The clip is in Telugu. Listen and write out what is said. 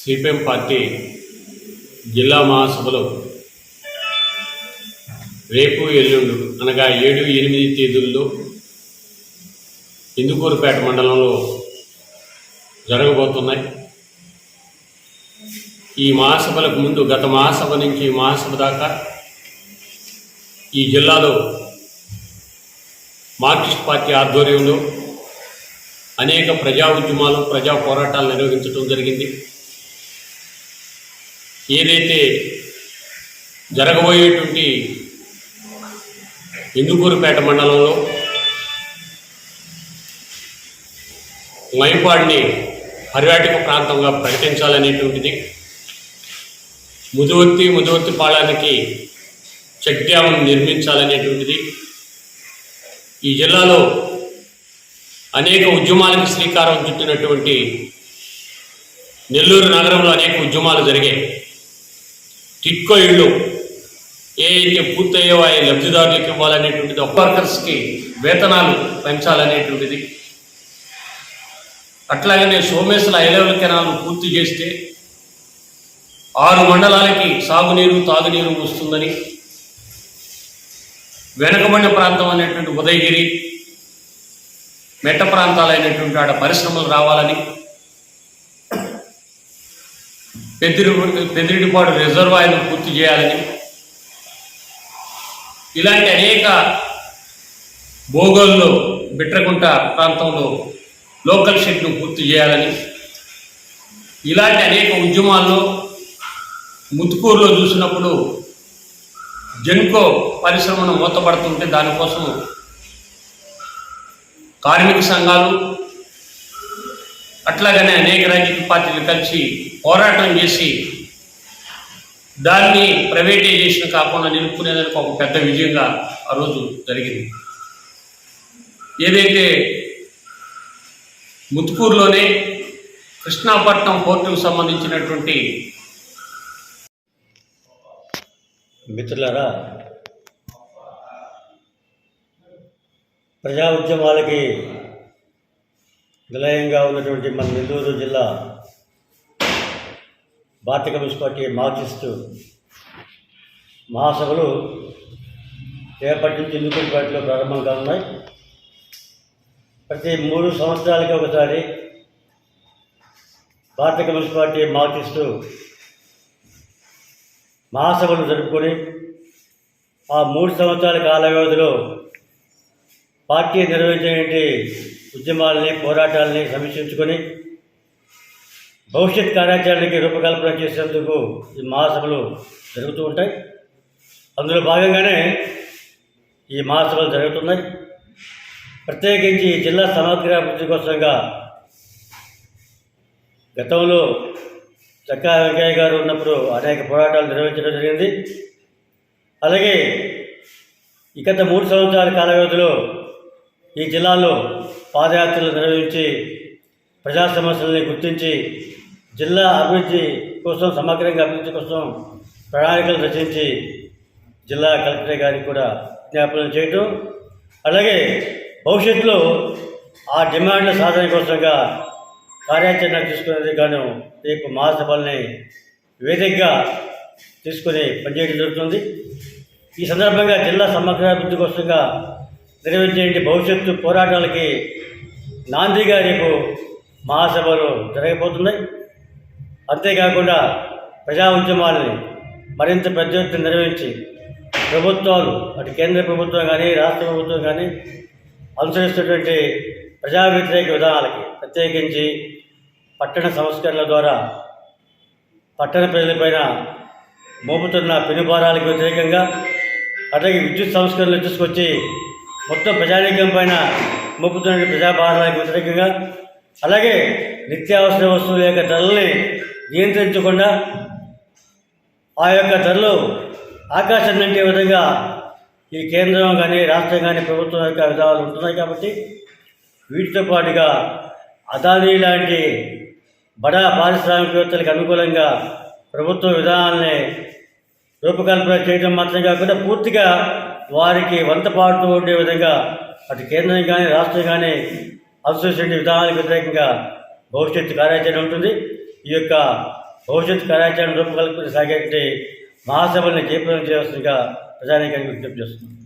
సిపిఎం పార్టీ జిల్లా మహాసభలో రేపు ఎల్లుండు అనగా ఏడు ఎనిమిది తేదీల్లో ఇందుకూరుపేట మండలంలో జరగబోతున్నాయి. ఈ మహాసభలకు ముందు గత మహాసభ నుంచి మహాసభ దాకా ఈ జిల్లాలో మార్క్సిస్ట్ పార్టీ ఆధ్వర్యంలో అనేక ప్రజా ఉద్యమాలు ప్రజా పోరాటాలు నిర్వహించడం జరిగింది. ఏదైతే జరగబోయేటువంటి ఇందుకూరుపేట మండలంలో మైపాడిని పర్యాటక ప్రాంతంగా ప్రకటించాలనేటువంటిది ముదువర్తి ముదువత్తి పాళానికి చెక్ డ్యామ్ నిర్మించాలనేటువంటిది ఈ జిల్లాలో అనేక ఉద్యమాలకు శ్రీకారం చుట్టినటువంటి నెల్లూరు నగరంలో అనేక ఉద్యమాలు జరిగాయి. టిట్కో ఇళ్ళు ఏ పూర్తయ్యో ఆ లబ్ధిదారులకు ఇవ్వాలనేటువంటిది వర్కర్స్కి వేతనాలు పెంచాలనేటువంటిది. అట్లాగనే సోమేశ్వర ఐలెవల్ కెనాల్ పూర్తి చేస్తే ఆరు మండలాలకి సాగునీరు తాగునీరు వస్తుందని వెనకబడిన ప్రాంతం అనేటువంటి ఉదయగిరి మెట్ట ప్రాంతాలైనటువంటి ఆడ పరిశ్రమలు రావాలని పెద్దిరి పెద్దిరిపాడు రిజర్వాయర్ను పూర్తి చేయాలని. ఇలాంటి అనేక భోగోల్లో బిట్రకుంట ప్రాంతంలో లోకల్ షెడ్ను పూర్తి చేయాలని. ఇలాంటి అనేక ఉద్యమాల్లో ముత్తుకూరులో చూసినప్పుడు జెన్కో పరిశ్రమను మూతపడుతుంటే దానికోసం కార్మిక సంఘాలు అట్లాగనే అనేక రాజకీయ పార్టీలు కలిసి పోరాటం చేసి దాన్ని ప్రైవేటైజేషన్ కాకుండా నిలుపుకునేదానికి ఒక పెద్ద విజయంగా ఆ రోజు జరిగింది. ఏదైతే ముత్కూరులోనే కృష్ణాపట్నం పోర్టుకు సంబంధించినటువంటి మిత్రులారా ప్రజా ఉద్యమాలకి నిలయంగా ఉన్నటువంటి మన నెల్లూరు జిల్లా భారత కమ్యూనిస్ట్ పార్టీ మార్క్సిస్టు మహాసభలు రేపటి నుంచి పార్టీలో ప్రారంభం కానున్నాయి ప్రతి మూడు సంవత్సరాలకి ఒకసారి భారత కమ్యూనిస్ట్ పార్టీ మార్క్సిస్టు మహాసభలు జరుపుకొని ఆ మూడు సంవత్సరాల కాల వ్యవధిలో పార్టీ నిర్వహించినటువంటి ఉద్యమాలని పోరాటాలని సమీక్షించుకొని భవిష్యత్ కార్యాచరణకి రూపకల్పన చేసేందుకు ఈ మహాసభలు జరుగుతూ ఉంటాయి. అందులో భాగంగానే ఈ మహాసభలు జరుగుతున్నాయి. ప్రత్యేకించి ఈ జిల్లా సమగ్ర అభివృద్ధి కోసంగా గతంలో చక్కా వెంకయ్య గారు ఉన్నప్పుడు అనేక పోరాటాలు నిర్వహించడం జరిగింది. అలాగే ఈ గత మూడు సంవత్సరాల కాల వ్యవధిలో ఈ జిల్లాలో పాదయాత్రలు నిర్వహించి ప్రజా సమస్యలని గుర్తించి జిల్లా అభివృద్ధి కోసం సమగ్రంగా అభివృద్ధి కోసం ప్రణాళికలు రచించి జిల్లా కలెక్టర్ గారికి కూడా జ్ఞాపనం చేయటం. అలాగే భవిష్యత్తులో ఆ డిమాండ్ల సాధన కోసంగా కార్యాచరణ తీసుకునేది గాను రేపు మహాసభల్ని వేదికగా తీసుకుని పనిచేయడం జరుగుతుంది. ఈ సందర్భంగా జిల్లా సమగ్రాభివృద్ధి కోసంగా నిర్వహించే భవిష్యత్తు పోరాటాలకి నాందిగా రేపు మహాసభలు జరగబోతున్నాయి. అంతేకాకుండా ప్రజా ఉద్యమాలని మరింత పెద్ద ఎత్తున నిర్వహించి ప్రభుత్వాలు అటు కేంద్ర ప్రభుత్వం కానీ రాష్ట్ర ప్రభుత్వం కానీ అనుసరిస్తున్నటువంటి ప్రజా వ్యతిరేక విధానాలకి ప్రత్యేకించి పట్టణ సంస్కరణల ద్వారా పట్టణ ప్రజలపైన మోపుతున్న పెనుభారాలకు వ్యతిరేకంగా అట్లాగే విద్యుత్ సంస్కరణలు తీసుకొచ్చి మొత్తం ప్రజానీకం పైన మోపుతున్న ప్రజాభారానికి వ్యతిరేకంగా అలాగే నిత్యావసర వస్తువుల యొక్క ధరల్ని నియంత్రించకుండా ఆ యొక్క ధరలు ఆకాశం అంటే విధంగా ఈ కేంద్రం కానీ రాష్ట్రం కానీ ప్రభుత్వం యొక్క విధానాలు ఉంటున్నాయి కాబట్టి వీటితో పాటుగా అదానీ లాంటి బడా పారిశ్రామికవేత్తలకు అనుకూలంగా ప్రభుత్వ విధానాలని రూపకల్పన చేయడం మాత్రం కాకుండా పూర్తిగా వారికి వంతపాటు ఉండే విధంగా అటు కేంద్రం కానీ రాష్ట్రం కానీ అసోసియేషన్ విధానాలకు వ్యతిరేకంగా భవిష్యత్తు కార్యాచరణ ఉంటుంది. ఈ యొక్క భవిష్యత్తు కార్యాచరణ రూపకల్పన సాగేటువంటి మహాసభల్ని జయప్రదం చేయవలసిందిగా ప్రజానీకానికి విజ్ఞప్తి చేస్తున్నాం.